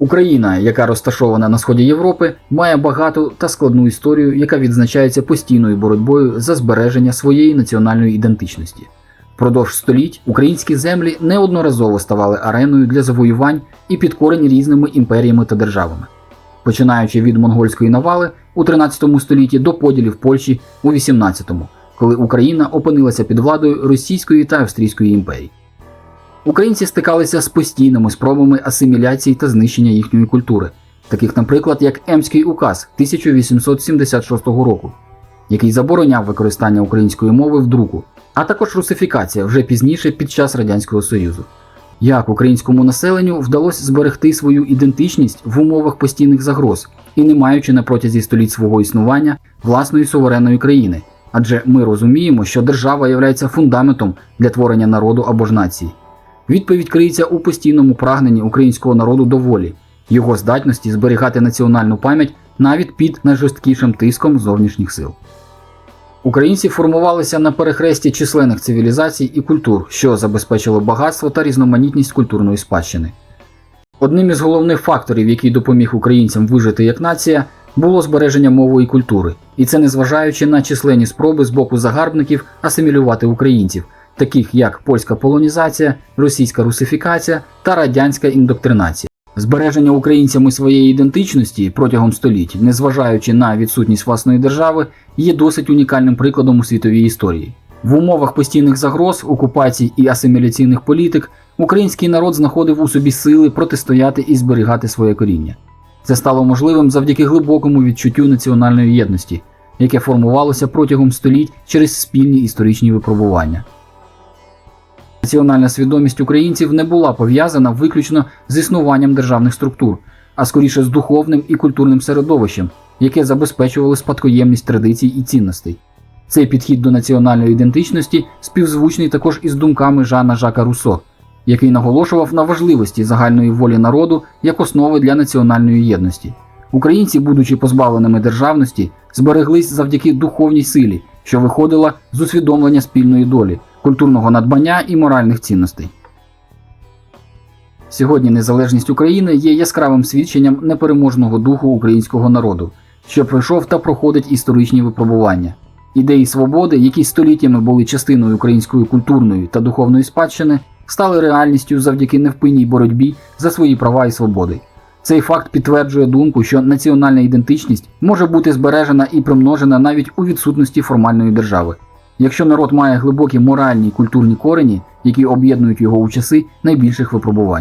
Україна, яка розташована на сході Європи, має багату та складну історію, яка відзначається постійною боротьбою за збереження своєї національної ідентичності. Впродовж століть українські землі неодноразово ставали ареною для завоювань і підкорень різними імперіями та державами, починаючи від монгольської навали у 13 столітті до поділів Польщі у 18-му, коли Україна опинилася під владою Російської та Австрійської імперій. Українці стикалися з постійними спробами асиміляції та знищення їхньої культури, таких, наприклад, як Емський указ 1876 року, який забороняв використання української мови в друку, а також русифікація вже пізніше під час Радянського Союзу. Як українському населенню вдалося зберегти свою ідентичність в умовах постійних загроз і не маючи на протязі століть свого існування власної суверенної країни, адже ми розуміємо, що держава є фундаментом для творення народу або ж нації. Відповідь криється у постійному прагненні українського народу до волі, його здатності зберігати національну пам'ять навіть під найжорсткішим тиском зовнішніх сил. Українці формувалися на перехресті численних цивілізацій і культур, що забезпечило багатство та різноманітність культурної спадщини. Одним із головних факторів, який допоміг українцям вижити як нація, було збереження мови і культури, і це незважаючи на численні спроби з боку загарбників асимілювати українців, таких як польська полонізація, російська русифікація та радянська індоктринація. Збереження українцями своєї ідентичності протягом століть, незважаючи на відсутність власної держави, є досить унікальним прикладом у світовій історії. В умовах постійних загроз, окупацій і асиміляційних політик український народ знаходив у собі сили протистояти і зберігати своє коріння. Це стало можливим завдяки глибокому відчуттю національної єдності, яке формувалося протягом століть через спільні історичні випробування. Національна свідомість українців не була пов'язана виключно з існуванням державних структур, а скоріше з духовним і культурним середовищем, яке забезпечувало спадкоємність традицій і цінностей. Цей підхід до національної ідентичності співзвучний також із думками Жана Жака Руссо, який наголошував на важливості загальної волі народу як основи для національної єдності. Українці, будучи позбавленими державності, збереглись завдяки духовній силі, що виходила з усвідомлення спільної долі, культурного надбання і моральних цінностей. Сьогодні незалежність України є яскравим свідченням непереможного духу українського народу, що пройшов та проходить історичні випробування. Ідеї свободи, які століттями були частиною української культурної та духовної спадщини, стали реальністю завдяки невпинній боротьбі за свої права і свободи. Цей факт підтверджує думку, що національна ідентичність може бути збережена і примножена навіть у відсутності формальної держави. Якщо народ має глибокі моральні і культурні корені, які об'єднують його у часи найбільших випробувань.